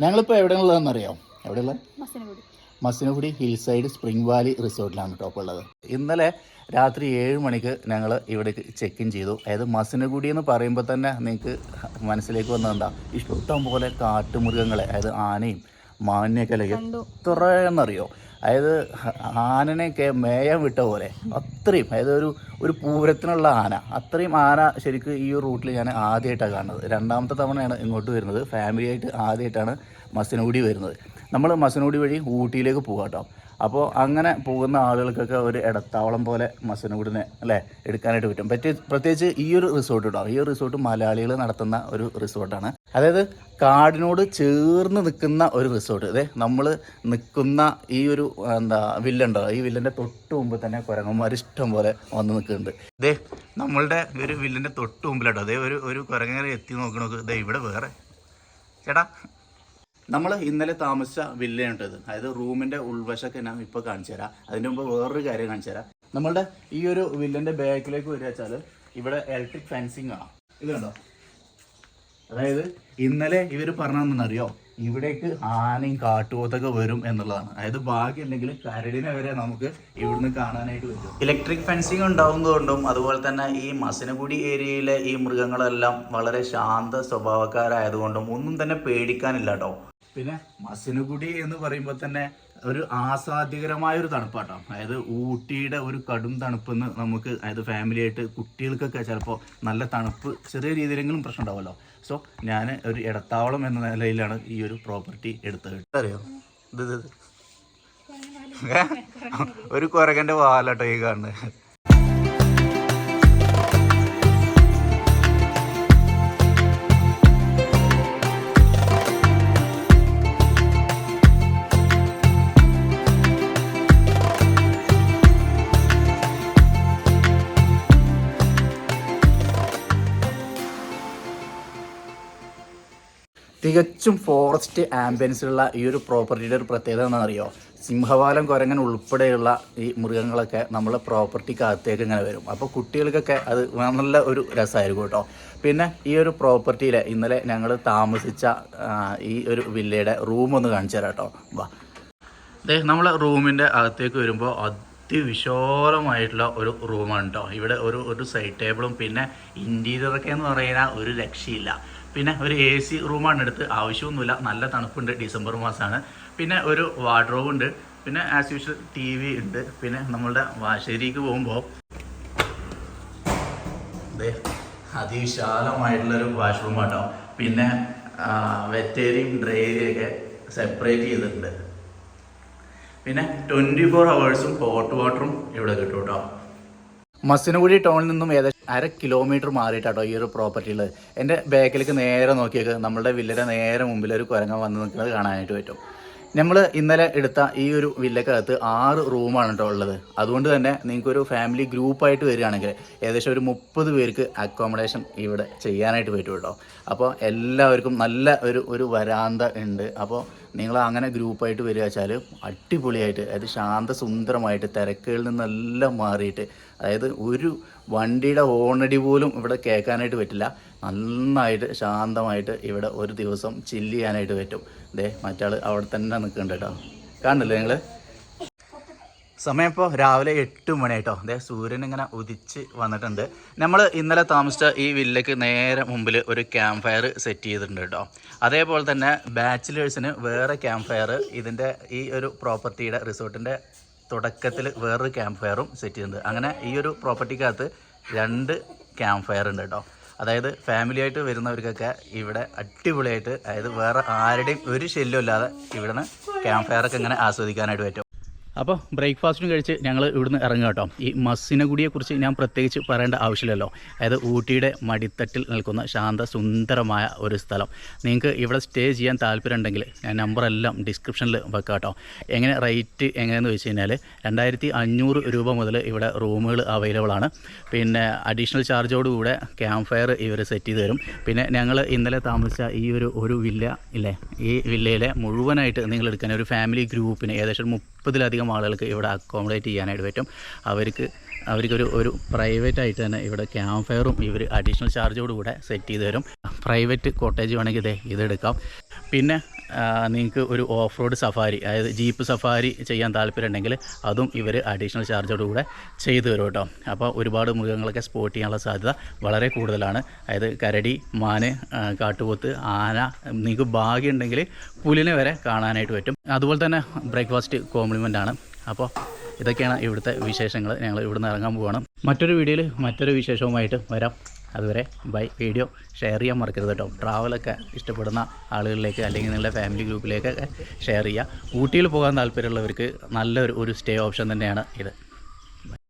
ഞങ്ങളിപ്പോൾ എവിടെയുള്ളതെന്ന് അറിയാം എവിടെയുള്ള? Masinagudi. Hill side spring valley റിസോർട്ടിലാണ് top ഉള്ളത്. ഇന്നലെ രാത്രി ഏഴ് മണിക്ക് ഞങ്ങൾ ഇവിടെ ചെക്ക് ഇൻ ചെയ്തു. അതായത് മസിനഗുഡി എന്ന് പറയുമ്പോൾ തന്നെ നിങ്ങൾക്ക് മനസ്സിലേക്ക് വന്നത് എന്താ? ഇഷ്ടം പോലെ കാട്ടുമൃഗങ്ങളെ അതായത് ആനയും മാന്യക്കലയും എത്രയെന്നറിയോ അതായത് ആനനെയൊക്കെ മേയാൻ വിട്ട പോലെ. അത്രയും അതായത് ഒരു ഒരു പൂരത്തിനുള്ള ആന. അത്രയും ആന ശരിക്കും ഈ ഒരു റൂട്ടിൽ ഞാൻ ആദ്യമായിട്ടാണ് കാണുന്നത്. രണ്ടാമത്തെ തവണയാണ് ഇങ്ങോട്ട് വരുന്നത്. ഫാമിലിയായിട്ട് ആദ്യമായിട്ടാണ് മസിനോടി വരുന്നത്. നമ്മൾ മസനോടി വഴി ഊട്ടിയിലേക്ക് പോകാം കേട്ടോ അപ്പോൾ അങ്ങനെ പോകുന്ന ആളുകൾക്കൊക്കെ ഒരു ഇടത്താവളം പോലെ മസനോടിനെ അല്ലേ എടുക്കാനായിട്ട് പറ്റും. പറ്റിയ പ്രത്യേകിച്ച് ഈ ഒരു റിസോർട്ട് കേട്ടോ ഈ ഒരു റിസോർട്ട് മലയാളികൾ നടത്തുന്ന ഒരു റിസോർട്ടാണ് അതായത് കാടിനോട് ചേർന്ന് നിൽക്കുന്ന ഒരു റിസോർട്ട് അതെ നമ്മൾ നിൽക്കുന്ന ഈ ഒരു എന്താ വില്ലുണ്ടോ? ഈ വില്ലന്റെ തൊട്ട് മുമ്പ് തന്നെ കുരങ്ങന്മാർ ഇഷ്ടം പോലെ വന്ന് നിൽക്കുന്നുണ്ട്. ഇതേ നമ്മളുടെ ഒരു വില്ലിന്റെ തൊട്ട് മുമ്പിലാട്ടോ. അതേ ഒരു ഒരു കുരങ്ങനെ എത്തി നോക്കണോക്ക്. ഇതേ ഇവിടെ വേറെ. ചേട്ടാ നമ്മൾ ഇന്നലെ താമസിച്ച വില്ലയാണിട്ടത് അതായത് റൂമിന്റെ ഉൾവശമൊക്കെ ഞാൻ ഇപ്പോൾ കാണിച്ചു തരാം. അതിന് മുമ്പ് വേറൊരു കാര്യം കാണിച്ചു തരാം. നമ്മളുടെ ഈ ഒരു വില്ലന്റെ ബാക്കിലേക്ക് വരിക വെച്ചാൽ ഇവിടെ ഇലക്ട്രിക് ഫെൻസിങ് ആണ്. ഇത് കണ്ടോ? അതായത് ഇന്നലെ ഇവർ പറഞ്ഞതെന്നറിയോ ഇവിടേക്ക് ആനയും കാട്ടുപോത്തൊക്കെ വരും എന്നുള്ളതാണ്. അതായത് ഭാഗ്യമുണ്ടെങ്കിൽ കരടിനെ വരെ നമുക്ക് ഇവിടുന്ന് കാണാനായിട്ട് വരും ഇലക്ട്രിക് ഫെൻസിങ് ഉണ്ടാവുന്നതുകൊണ്ടും അതുപോലെ തന്നെ ഈ മസനഗുഡി ഏരിയയിലെ ഈ മൃഗങ്ങളെല്ലാം വളരെ ശാന്ത സ്വഭാവക്കാരായതുകൊണ്ടും ഒന്നും തന്നെ പേടിക്കാനില്ല കേട്ടോ. പിന്നെ മസനഗുഡി എന്ന് പറയുമ്പോൾ തന്നെ ഒരു ആസ്വാദ്യകരമായ ഒരു തണുപ്പാട്ടോ. അതായത് ഊട്ടിയുടെ ഒരു കടും തണുപ്പെന്ന് നമുക്ക് അതായത് ഫാമിലി ആയിട്ട് കുട്ടികൾക്കൊക്കെ ചിലപ്പോൾ നല്ല തണുപ്പ് ചെറിയ രീതിയിലെങ്കിലും പ്രശ്നം ഉണ്ടാവുമല്ലോ സോ ഞാൻ ഒരു ഇടത്താവളം എന്ന നിലയിലാണ് ഈ ഒരു പ്രോപ്പർട്ടി എടുത്തത്. അറിയോ? ഇത്? ഒരു കുരകന്റെ വാലട്ടോ ഈ കാണുന്നത്. തികച്ചും ഫോറസ്റ്റ് ആംബിയൻസിലുള്ള ഈ ഒരു പ്രോപ്പർട്ടിയുടെ ഒരു പ്രത്യേകത എന്താണെന്നറിയോ? സിംഹവാലം കുരങ്ങൻ ഉൾപ്പെടെയുള്ള ഈ മൃഗങ്ങളൊക്കെ നമ്മളെ പ്രോപ്പർട്ടിക്കകത്തേക്ക് ഇങ്ങനെ വരും. അപ്പോൾ കുട്ടികൾക്കൊക്കെ അത് നല്ല ഒരു രസമായിരിക്കും കേട്ടോ. പിന്നെ ഈ ഒരു പ്രോപ്പർട്ടിയിൽ ഇന്നലെ ഞങ്ങൾ താമസിച്ച ഈ ഒരു വില്ലയുടെ റൂം ഒന്ന് കാണിച്ചു തരാം കേട്ടോ. വാ. അതെ നമ്മളെ റൂമിന്റെ അകത്തേക്ക് വരുമ്പോൾ അതിവിശാലമായിട്ടുള്ള ഒരു റൂമാണ് കേട്ടോ. ഇവിടെ ഒരു ഒരു സൈഡ് ടേബിളും പിന്നെ ഇന്റീരിയറൊക്കെ എന്ന് പറയുന്ന ഒരു രക്ഷയില്ല. പിന്നെ ഒരു എ സി റൂമാണ് എടുത്ത് ആവശ്യമൊന്നുമില്ല. നല്ല തണുപ്പുണ്ട് ഡിസംബർ മാസമാണ്. പിന്നെ ഒരു വാർഡ്രോബ് ഉണ്ട്. പിന്നെ ആസ് യൂഷ്വൽ ടി വി ഉണ്ട്. പിന്നെ നമ്മളുടെ വാശേരിക്ക് പോകുമ്പോൾ അതെ അതിവിശാലമായിട്ടുള്ളൊരു വാഷ്റൂം കേട്ടോ പിന്നെ വെറ്റേരിയും ഒക്കെ സെപ്പറേറ്റ് ചെയ്തിട്ടുണ്ട്. പിന്നെ ട്വന്റി ഫോർ ഹവേഴ്സും ഹോട്ട് വാട്ടറും ഇവിടെ കിട്ടും കേട്ടോ. മസിനഗുഡി ടൗണിൽ നിന്നും ഏകദേശം അര കിലോമീറ്റർ മാറിയിട്ടാട്ടോ ഈ ഒരു പ്രോപ്പർട്ടിയിൽ എന്റെ ബാക്കിലേക്ക് നേരെ നോക്കിയൊക്കെ നമ്മളുടെ വില്ലയുടെ നേരെ മുമ്പിൽ ഒരു കുരങ്ങൻ വന്ന് നിൽക്കുന്നത് കാണാനായിട്ട് പറ്റും. നമ്മൾ ഇന്നലെ എടുത്ത ഈ ഒരു വില്ലക്കകത്ത് ആറ് റൂമാണ് കേട്ടോ ഉള്ളത്. അതുകൊണ്ട് തന്നെ നിങ്ങൾക്കൊരു ഫാമിലി ഗ്രൂപ്പായിട്ട് വരികയാണെങ്കിൽ ഏകദേശം ഒരു മുപ്പത് പേർക്ക് അക്കോമഡേഷൻ ഇവിടെ ചെയ്യാനായിട്ട് പറ്റും കേട്ടോ അപ്പോൾ എല്ലാവർക്കും നല്ല ഒരു ഒരു വരാന്ത ഉണ്ട്. അപ്പോൾ നിങ്ങൾ അങ്ങനെ ഗ്രൂപ്പായിട്ട് വരിക വെച്ചാൽ അടിപൊളിയായിട്ട് അതായത് ശാന്തസുന്ദരമായിട്ട് തിരക്കുകളിൽ നിന്നെല്ലാം മാറിയിട്ട് അതായത് ഒരു വണ്ടിയുടെ ഓണടി പോലും ഇവിടെ കേൾക്കാനായിട്ട് പറ്റില്ല. നന്നായിട്ട് ശാന്തമായിട്ട് ഇവിടെ ഒരു ദിവസം ചില്ല് ചെയ്യാനായിട്ട് പറ്റും. ദേ മറ്റാൾ അവിടെ തന്നെ നിൽക്കുന്നുണ്ട് കേട്ടോ. കാണില്ലേ നിങ്ങൾ സമയം ഇപ്പോൾ രാവിലെ എട്ട് മണിയായിട്ടോ. അതെ സൂര്യൻ ഇങ്ങനെ ഉദിച്ച് വന്നിട്ടുണ്ട്. നമ്മൾ ഇന്നലെ താമസിച്ച ഈ വില്ലയ്ക്ക് നേരെ മുമ്പിൽ ഒരു ക്യാമ്പ് ഫയർ സെറ്റ് ചെയ്തിട്ടുണ്ട് കേട്ടോ. അതേപോലെ തന്നെ ബാച്ചിലേഴ്സിന് വേറെ ക്യാമ്പ് ഫയർ ഇതിന്റെ ഈ ഒരു പ്രോപ്പർട്ടിയുടെ റിസോർട്ടിന്റെ തുടക്കത്തിൽ വേറൊരു ക്യാമ്പ് ഫയറും സെറ്റ് ചെയ്തിട്ടുണ്ട്. അങ്ങനെ ഈ ഒരു പ്രോപ്പർട്ടിക്കകത്ത് രണ്ട് ക്യാമ്പ് ഫയർ ഉണ്ട് കേട്ടോ. അതായത് ഫാമിലി ആയിട്ട് വരുന്നവർക്കൊക്കെ ഇവിടെ അടിപൊളിയായിട്ട് അതായത് വേറെ ആരുടെയും ഒരു ശല്യമില്ലാതെ ഇവിടുന്ന് ക്യാമ്പ് ഫയറൊക്കെ ഇങ്ങനെ ആസ്വദിക്കാനായിട്ട് പറ്റും. അപ്പോൾ ബ്രേക്ക്ഫാസ്റ്റും കഴിച്ച് ഞങ്ങൾ ഇവിടുന്ന് ഇറങ്ങുക കേട്ടോ. ഈ മസ്സിനഗുഡിയെക്കുറിച്ച് ഞാൻ പ്രത്യേകിച്ച് പറയേണ്ട ആവശ്യമില്ലല്ലോ. അതായത് ഊട്ടിയുടെ മടിത്തട്ടിൽ നിൽക്കുന്ന ശാന്ത സുന്ദരമായ ഒരു സ്ഥലം. നിങ്ങൾക്ക് ഇവിടെ സ്റ്റേ ചെയ്യാൻ താല്പര്യമുണ്ടെങ്കിൽ ഞാൻ നമ്പറെല്ലാം ഡിസ്ക്രിപ്ഷനിൽ വെക്കാം കേട്ടോ. എങ്ങനെ റേറ്റ് എങ്ങനെയെന്ന് വെച്ച് കഴിഞ്ഞാൽ രണ്ടായിരത്തി അഞ്ഞൂറ് രൂപ മുതൽ ഇവിടെ റൂമുകൾ അവൈലബിൾ ആണ്. പിന്നെ അഡീഷണൽ ചാർജോടുകൂടെ ക്യാമ്പ് ഫയർ ഇവർ സെറ്റ് ചെയ്ത് തരും. പിന്നെ ഞങ്ങൾ ഇന്നലെ താമസിച്ച ഈ ഒരു ഒരു വില്ല ഇല്ലേ? ഈ വില്ലയിലെ മുഴുവനായിട്ട് നിങ്ങൾ എടുക്കാൻ ഒരു ഫാമിലി ഗ്രൂപ്പിന് ഏകദേശം ഒരു മുപ്പതിലധികം ആളുകൾക്ക് ഇവിടെ അക്കോമഡേറ്റ് ചെയ്യാനായിട്ട് പറ്റും. അവർക്ക് അവർക്കൊരു ഒരു പ്രൈവറ്റ് ആയിട്ട് തന്നെ ഇവിടെ ക്യാമ്പ് ഫയറും ഇവർ അഡീഷണൽ ചാർജോട് കൂടെ സെറ്റ് ചെയ്ത് തരും. പ്രൈവറ്റ് കോട്ടേജ് വേണമെങ്കിൽ ഇതേ ഇതെടുക്കാം പിന്നെ നിങ്ങൾക്ക് ഒരു ഓഫ് റോഡ് സഫാരി അതായത് ജീപ്പ് സഫാരി ചെയ്യാൻ താല്പര്യമുണ്ടെങ്കിൽ അതും ഇവർ അഡീഷണൽ ചാർജോട് കൂടെ ചെയ്തു തരും കേട്ടോ. അപ്പോൾ ഒരുപാട് മൃഗങ്ങളൊക്കെ സ്പോട്ട് ചെയ്യാനുള്ള സാധ്യത വളരെ കൂടുതലാണ്. അതായത് കരടി മാന് കാട്ടുപോത്ത് ആന നിങ്ങൾക്ക് ഭാഗ്യമുണ്ടെങ്കിൽ പുലിനെ വരെ കാണാനായിട്ട് പറ്റും. അതുപോലെ തന്നെ ബ്രേക്ക്ഫാസ്റ്റ് കോംപ്ലിമെന്റ് ആണ്. അപ്പോൾ ഇതൊക്കെയാണ് ഇവിടുത്തെ വിശേഷങ്ങൾ ഞങ്ങൾ ഇവിടുന്ന് ഇറങ്ങാൻ പോവാണ്. മറ്റൊരു വീഡിയോയിൽ മറ്റൊരു വിശേഷവുമായിട്ട് വരാം. അതുവരെ ബൈ. വീഡിയോ ഷെയർ ചെയ്യാൻ മറക്കരുത് കേട്ടോ. ട്രാവലൊക്കെ ഇഷ്ടപ്പെടുന്ന ആളുകളിലേക്ക് അല്ലെങ്കിൽ നിങ്ങളുടെ ഫാമിലി ഗ്രൂപ്പിലേക്കൊക്കെ ഷെയർ ചെയ്യുക. ഊട്ടിയിൽ പോകാൻ താല്പര്യമുള്ളവർക്ക് നല്ലൊരു ഒരു സ്റ്റേ ഓപ്ഷൻ തന്നെയാണ് ഇത്.